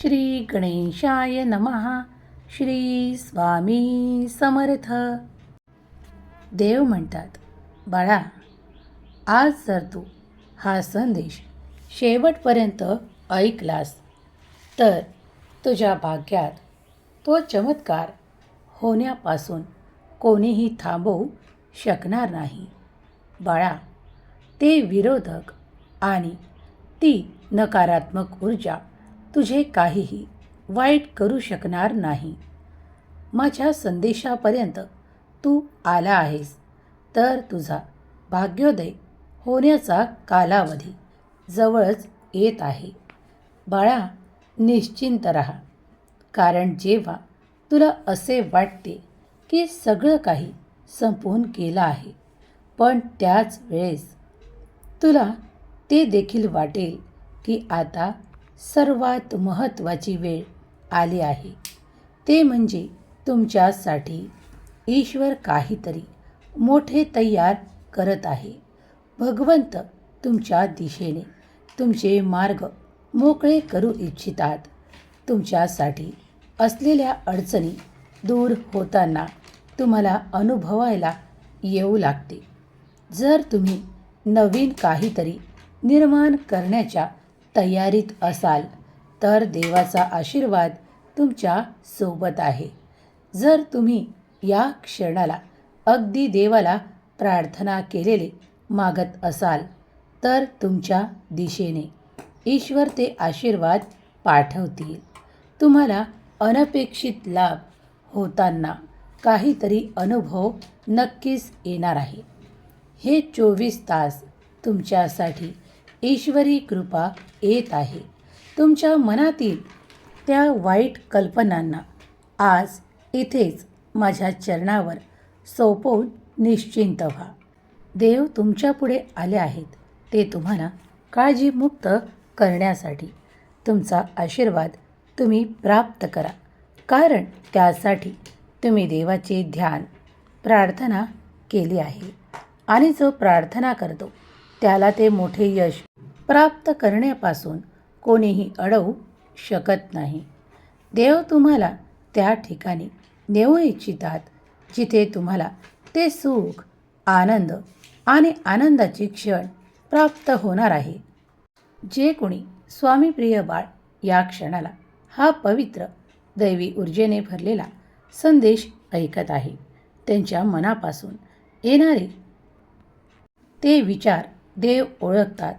श्री गणेशाय नमः. श्री स्वामी समर्थ. देव म्हणतात बाळा आज जर तू हा संदेश शेवटपर्यंत ऐकलास तर तुझ्या भाग्यात तो चमत्कार होण्यापासून कोणीही थांबवू शकणार नाही. बाळा ते विरोधक आणि ती नकारात्मक ऊर्जा तुझे काहीही वाईट करू शकणार नाही. माझ्या संदेशापर्यंत तू आला आहेस तर तुझा भाग्योदय होण्याचा कालावधी जवळच येत आहे. बाळा निश्चिंत राहा. कारण जेव्हा तुला असे वाटते की सगळं काही संपून केलं आहे पण त्याच वेळेस तुला ते देखील वाटेल की आता सर्वात महत्त्वाची वेळ आली आहे. ते म्हणजे तुमच्यासाठी ईश्वर काहीतरी मोठे तयार करत आहे. भगवंत तुमच्या दिशेने तुमचे मार्ग मोकळे करू इच्छितात. तुमच्यासाठी असलेल्या अडचणी दूर होताना तुम्हाला अनुभवायला येऊ लागते. जर तुम्ही नवीन काहीतरी निर्माण करण्याच्या तयारीत असाल तर देवाचा आशीर्वाद तुमच्यासोबत आहे. जर तुम्ही या क्षणाला अगदी देवाला प्रार्थना केलेले मागत असाल तर तुमच्या दिशेने ईश्वर ते आशीर्वाद पाठवतील. तुम्हाला अनपेक्षित लाभ होताना काहीतरी अनुभव नक्कीच येणार आहे. हे चोवीस तास तुमच्यासाठी ईश्वरी कृपा येत आहे. तुमच्या मनातील त्या वाईट कल्पनांना आज इथेच माझ्या चरणावर सोपवून निश्चिंत व्हा. देव तुमच्यापुढे आले आहेत ते तुम्हाला काळजीमुक्त करण्यासाठी तुमचा आशीर्वाद तुम्ही प्राप्त करा. कारण त्यासाठी तुम्ही देवाचे ध्यान प्रार्थना केली आहे. आणि जो प्रार्थना करतो त्याला ते मोठे यश प्राप्त करण्यापासून कोणीही अडवू शकत नाही. देव तुम्हाला त्या ठिकाणी नेऊ इच्छितात जिथे तुम्हाला ते सुख आनंद आणि आनंदाची क्षण प्राप्त होणार आहे. जे कोणी स्वामीप्रिय बाळ या क्षणाला हा पवित्र दैवी ऊर्जेने भरलेला संदेश ऐकत आहे त्यांच्या मनापासून येणारे ते विचार देव ओळखतात.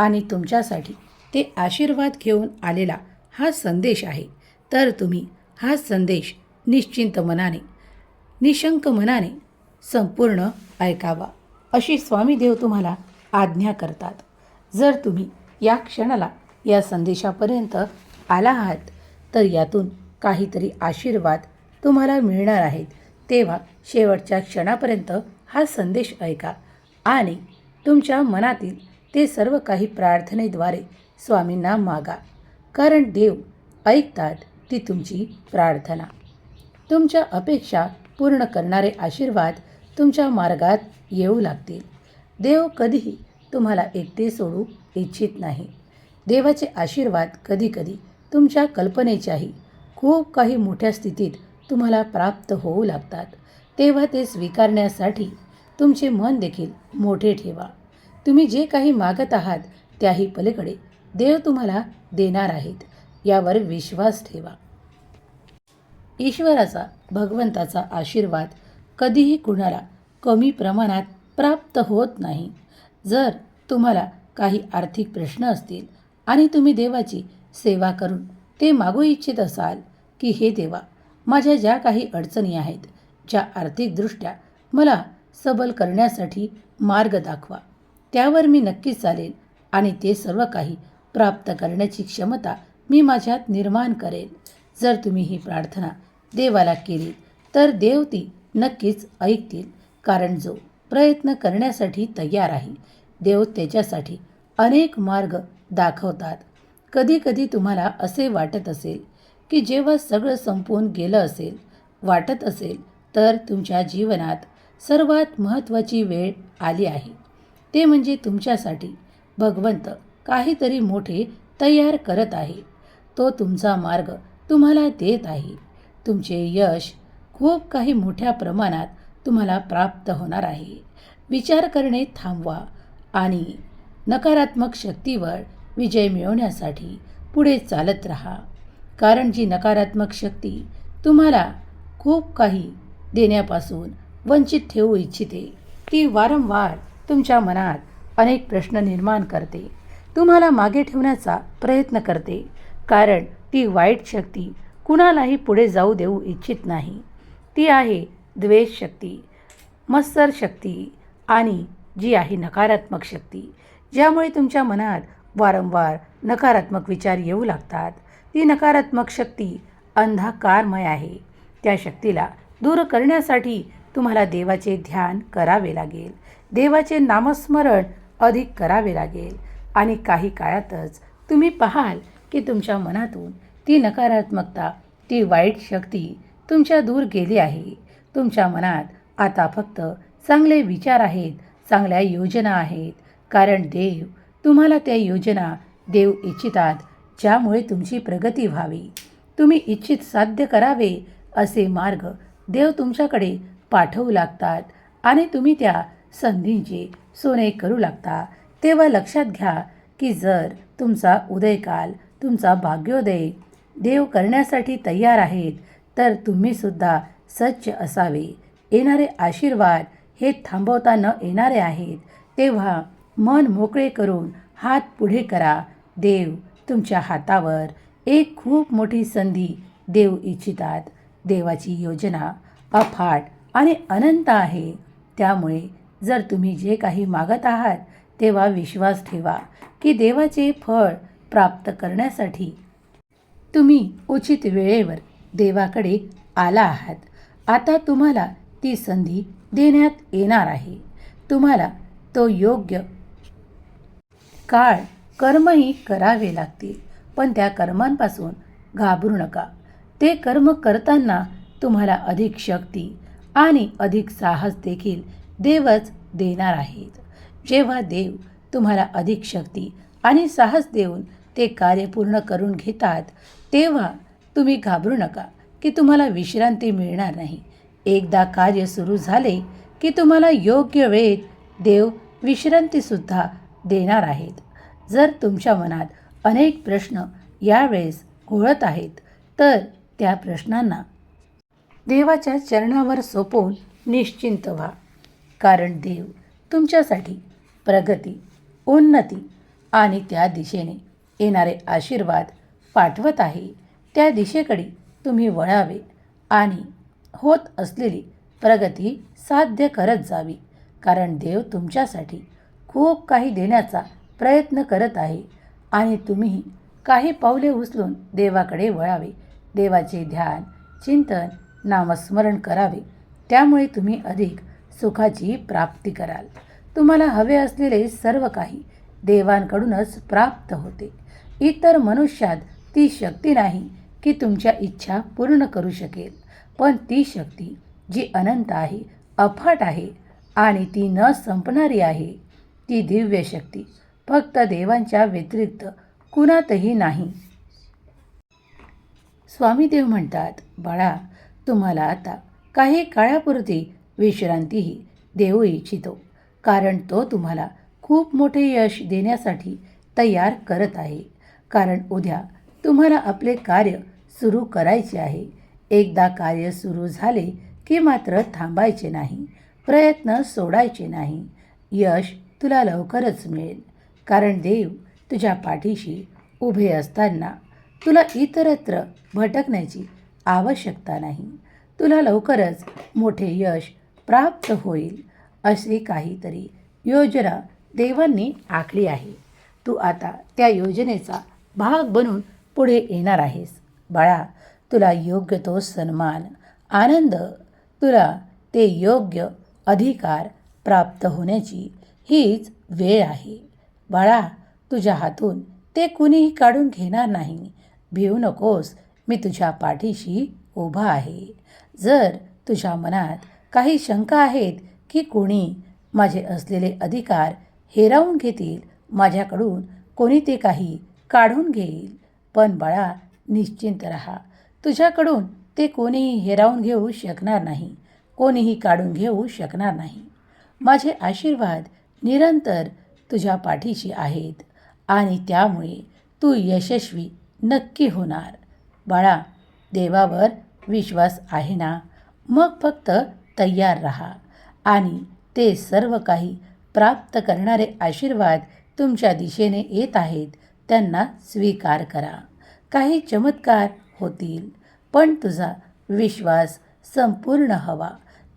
आणि तुमच्यासाठी ते आशीर्वाद घेऊन आलेला हा संदेश आहे. तर तुम्ही हा संदेश निश्चिंत मनाने निशंक मनाने संपूर्ण ऐकावा. अशी स्वामीदेव तुम्हाला आज्ञा करतात. जर तुम्ही या क्षणाला या संदेशापर्यंत आला आहात तर यातून काहीतरी आशीर्वाद तुम्हाला मिळणार आहेत. तेव्हा शेवटच्या क्षणापर्यंत हा संदेश ऐका आणि तुमच्या मनातील ते सर्व काही प्रार्थनेद्वारे स्वामींना मागा. कारण देव ऐकतात ती तुमची प्रार्थना. तुमच्या अपेक्षा पूर्ण करणारे आशीर्वाद तुमच्या मार्गात येऊ लागतील. देव कधीही तुम्हाला एकटे सोडू इच्छित नाही. देवाचे आशीर्वाद कधीकधी तुमच्या कल्पनेच्याही खूप काही मोठ्या स्थितीत तुम्हाला प्राप्त होऊ लागतात. तेव्हा ते स्वीकारण्यासाठी तुमचे मन देखील मोठे ठेवा. तुम्ही जे काही मागत आहात त्याही पलीकडे देव तुम्हाला देणार आहेत यावर विश्वास ठेवा. ईश्वराचा भगवंताचा आशीर्वाद कधीही कुणाला कमी प्रमाणात प्राप्त होत नाही. जर तुम्हाला काही आर्थिक प्रश्न असतील आणि तुम्ही देवाची सेवा करून ते मागू इच्छित असाल की हे देवा माझ्या ज्या काही अडचणी आहेत ज्या आर्थिकदृष्ट्या मला सबल करण्यासाठी मार्ग दाखवा. त्यावर मी नक्कीच चालेल आणि ते सर्व काही प्राप्त करण्याची क्षमता मी माझ्यात निर्माण करेन. जर तुम्ही ही प्रार्थना देवाला केली तर देव ती नक्कीच ऐकतील कारण जो प्रयत्न करण्यासाठी तयार आहे देव त्याच्यासाठी अनेक मार्ग दाखवतात. कधीकधी तुम्हाला असे वाटत असेल की जेव्हा सगळं संपवून गेलं असेल वाटत असेल तर तुमच्या जीवनात सर्वात महत्त्वाची वेळ आली आहे. ते म्हणजे तुमच्यासाठी भगवंत काहीतरी मोठे तयार करत आहे. तो तुमचा मार्ग तुम्हाला देत आहे. तुमचे यश खूप काही मोठ्या प्रमाणात तुम्हाला प्राप्त होणार आहे. विचार करणे थांबवा आणि नकारात्मक शक्तीवर विजय मिळवण्यासाठी पुढे चालत राहा. कारण जी नकारात्मक शक्ती तुम्हाला खूप काही देण्यापासून वंचित ठेवू इच्छिते ती वारंवार तुमच्या मनात अनेक प्रश्न निर्माण करते. तुम्हाला मागे ठेवण्याचा प्रयत्न करते. कारण ती वाईट शक्ती कुणालाही पुढे जाऊ देऊ इच्छित नाही. ती आहे द्वेष शक्ती मत्सर शक्ती आणि जी आहे नकारात्मक शक्ती. ज्यामुळे तुमच्या मनात वारंवार नकारात्मक विचार येऊ लागतात. ती नकारात्मक शक्ती अंधकारमय आहे. त्या शक्तीला दूर करण्यासाठी तुम्हाला देवाचे ध्यान करावे लागेल. देवाचे नामस्मरण अधिक करावे लागेल. आणि काही काळातच तुम्ही पाहाल की तुमच्या मनातून ती नकारात्मकता ती वाईट शक्ती तुमच्या दूर गेली आहे. तुमच्या मनात आता फक्त चांगले विचार आहेत चांगल्या योजना आहेत. कारण देव तुम्हाला त्या योजना देव इच्छितात ज्यामुळे तुमची प्रगती व्हावी. तुम्ही इच्छित साध्य करावे असे मार्ग देव तुमच्याकडे पाठवू लागतात आणि तुम्ही त्या संधींचे सोने करू लागता. तेव्हा लक्षात घ्या की जर तुमचा उदयकाल तुमचा भाग्योदय देव करण्यासाठी तयार आहेत तर तुम्हीसुद्धा सच्च असावे. येणारे आशीर्वाद हे थांबवता न येणारे आहेत. तेव्हा मन मोकळे करून हात पुढे करा. देव तुमच्या हातावर एक खूप मोठी संधी देव इच्छितात. देवाची योजना अफाट आणि अनंत आहे. त्यामुळे जर तुम्ही जे काही मागत आहात तेव्हा विश्वास ठेवा की देवाचे फळ प्राप्त करण्यासाठी तुम्ही उचित वेळेवर देवाकडे आला आहात. आता तुम्हाला ती संधी देण्यात येणार आहे. तुम्हाला तो योग्य काळ कर्मही करावे लागतील पण त्या कर्मांपासून घाबरू नका. ते कर्म करताना तुम्हाला अधिक शक्ती आणि अधिक साहस देखील देवच देणार आहेत. जेव्हा देव तुम्हाला अधिक शक्ती आणि साहस देऊन ते कार्य पूर्ण करून घेतात तेव्हा तुम्ही घाबरू नका की तुम्हाला विश्रांती मिळणार नाही. एकदा कार्य सुरू झाले की तुम्हाला योग्य वेळेत देव विश्रांतीसुद्धा देणार आहेत. जर तुमच्या मनात अनेक प्रश्न यावेळेस घोळत आहेत तर त्या प्रश्नांना देवाच्या चरणावर सोपवून निश्चिंत व्हा. कारण देव तुमच्यासाठी प्रगती उन्नती आणि त्या दिशेने येणारे आशीर्वाद पाठवत आहे. त्या दिशेकडे तुम्ही वळावे आणि होत असलेली प्रगती साध्य करत जावी. कारण देव तुमच्यासाठी खूप काही देण्याचा प्रयत्न करत आहे आणि तुम्ही काही पावले उचलून देवाकडे वळावे. देवाचे ध्यान चिंतन नामस्मरण करावे. त्यामुळे तुम्ही अधिक सुखाची प्राप्ती कराल. तुम्हाला हवे असलेले सर्व काही देवांकडूनच प्राप्त होते. इतर मनुष्यात ती शक्ती नाही की तुमच्या इच्छा पूर्ण करू शकेल. पण ती शक्ती जी अनंत आहे अफाट आहे आणि ती न संपणारी आहे ती दिव्य शक्ती. फक्त देवांच्या व्यतिरिक्त कुणातही नाही. स्वामीदेव म्हणतात बाळा तुम्हाला आता काही काळापुरती विश्रांतीही देऊ इच्छितो. कारण तो तुम्हाला खूप मोठे यश देण्यासाठी तयार करत आहे. कारण उद्या तुम्हाला आपले कार्य सुरू करायचे आहे. एकदा कार्य सुरू झाले की मात्र थांबायचे नाही. प्रयत्न सोडायचे नाही. यश तुला लवकरच मिळेल. कारण देव तुझ्या पाठीशी उभे असताना तुला इतरत्र भटकण्याची आवश्यकता नाही. तुला लवकरच मोठे यश प्राप्त होईल असे काहीतरी योजना देवांनी आखली आहे. तू आता त्या योजनेचा भाग बनून पुढे येणार आहेस. बाळा तुला योग्य तो सन्मान आनंद तुला ते योग्य अधिकार प्राप्त होण्याची हीच वेळ आहे. बाळा तुझ्या हातून ते कुणीही काढून घेणार नाही. भिवू नकोस मी तुझ्या पाठीशी उभा आहे. जर तुझ्या मनात काही शंका आहेत की कोणी माझे असलेले अधिकार हेरावून घेतील माझ्याकडून कोणी ते काही काढून घेईल. पण बाळा निश्चिंत रहा. तुझ्याकडून ते कोणीही हेरावून घेऊ शकणार नाही कोणीही काढून घेऊ शकणार नाही. माझे आशीर्वाद निरंतर तुझ्या पाठीशी आहेत आणि त्यामुळे तू यशस्वी नक्की होणार. बाळा देवावर विश्वास आहे ना? मग फक्त तयार राहा आणि ते सर्व काही प्राप्त करणारे आशीर्वाद तुमच्या दिशेने येत आहेत त्यांना स्वीकार करा. काही चमत्कार होतील पण तुझा विश्वास संपूर्ण हवा.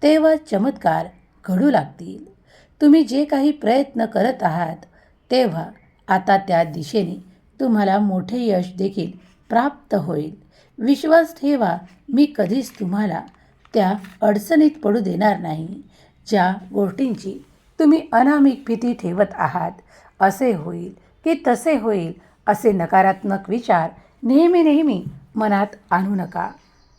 तेव्हा चमत्कार घडू लागतील. तुम्ही जे काही प्रयत्न करत आहात तेव्हा आता त्या दिशेने तुम्हाला मोठे यश देखील प्राप्त होईल. विश्वास ठेवा मी कधीच तुम्हाला त्या अडचणीत पडू देणार नाही. ज्या गोष्टींची तुम्ही अनामिक भीती ठेवत आहात असे होईल की तसे होईल असे नकारात्मक विचार नेहमी नेहमी मनात आणू नका.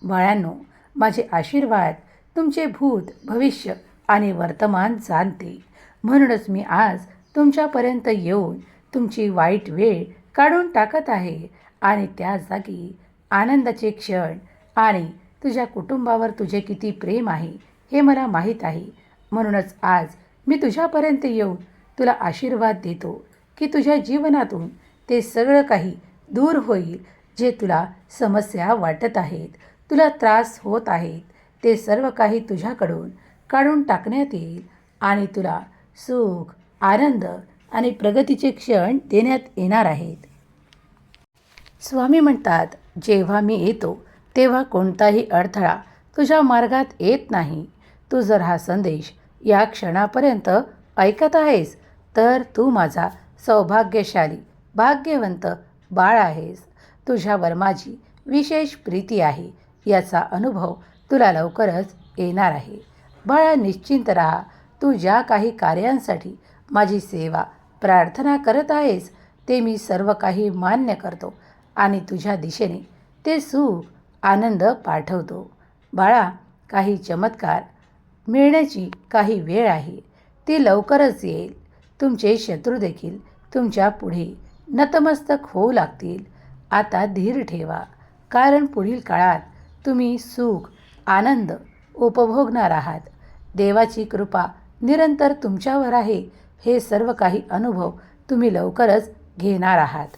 बाळांनो माझे आशीर्वाद तुमचे भूत भविष्य आणि वर्तमान जाणते. म्हणूनच मी आज तुमच्यापर्यंत येऊन तुमची वाईट वेळ काढून टाकत आहे आणि त्या जागी आनंदाचे क्षण आणि तुझ्या कुटुंबावर तुझे किती प्रेम आहे हे मला माहीत आहे. म्हणूनच आज मी तुझ्यापर्यंत येऊन तुला आशीर्वाद देतो की तुझ्या जीवनातून ते सगळं काही दूर होईल जे तुला समस्या वाटत आहेत तुला त्रास होत आहेत ते सर्व काही तुझ्याकडून काढून टाकण्यात येईल आणि तुला सुख आनंद आणि प्रगतीचे क्षण देण्यात येणार आहेत. स्वामी म्हणतात जेव्हा मी येतो तेव्हा कोणताही अडथळा तुझ्या मार्गात येत नाही. तू जर हा संदेश या क्षणापर्यंत ऐकत आहेस तर तू माझा सौभाग्यशाली भाग्यवंत बाळ आहेस. तुझ्यावर माझी विशेष प्रीती आहे. याचा अनुभव तुला लवकरच येणार आहे. बाळा निश्चिंत राहा. तू ज्या काही कार्यांसाठी माझी सेवा प्रार्थना करत आहेस ते मी सर्व काही मान्य करतो आणि तुझ्या दिशेने ते सुख आनंद पाठवतो. बाळा काही चमत्कार. मिळण्याची काही वेळ आहे. ती लवकरच येईल. तुमचे शत्रू देखील तुमच्यापुढे नतमस्तक होऊ लागतील. आता धीर ठेवा. कारण पुढील काळात तुम्ही सुख आनंद उपभोगणार आहात. देवाची कृपा निरंतर तुमच्यावर आहे. हे सर्व काही अनुभव तुम्ही लवकरच घेणार आहात.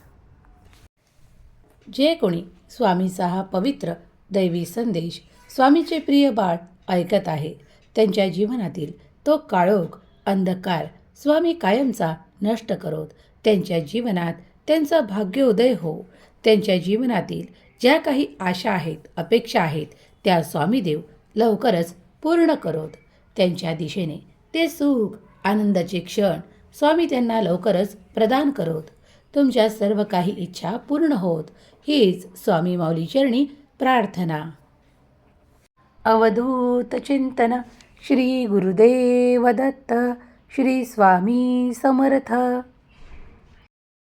जे कोणी स्वामीचा हा पवित्र दैवी संदेश स्वामीचे प्रिय बाळ ऐकत आहे. त्यांच्या जीवनातील तो काळोख अंधकार स्वामी कायमचा नष्ट करोत. त्यांच्या जीवनात त्यांचा भाग्योदय हो. त्यांच्या जीवनातील ज्या काही आशा आहेत अपेक्षा आहेत त्या स्वामीदेव लवकरच पूर्ण करोत. त्यांच्या दिशेने ते सुख आनंदाचे क्षण स्वामी त्यांना लवकरच प्रदान करोत. तुमच्या सर्व काही इच्छा पूर्ण होत. हीच स्वामी माऊलीचरणी प्रार्थना. अवधूत चिंतन श्री गुरुदेव दत्त श्री स्वामी समर्थ.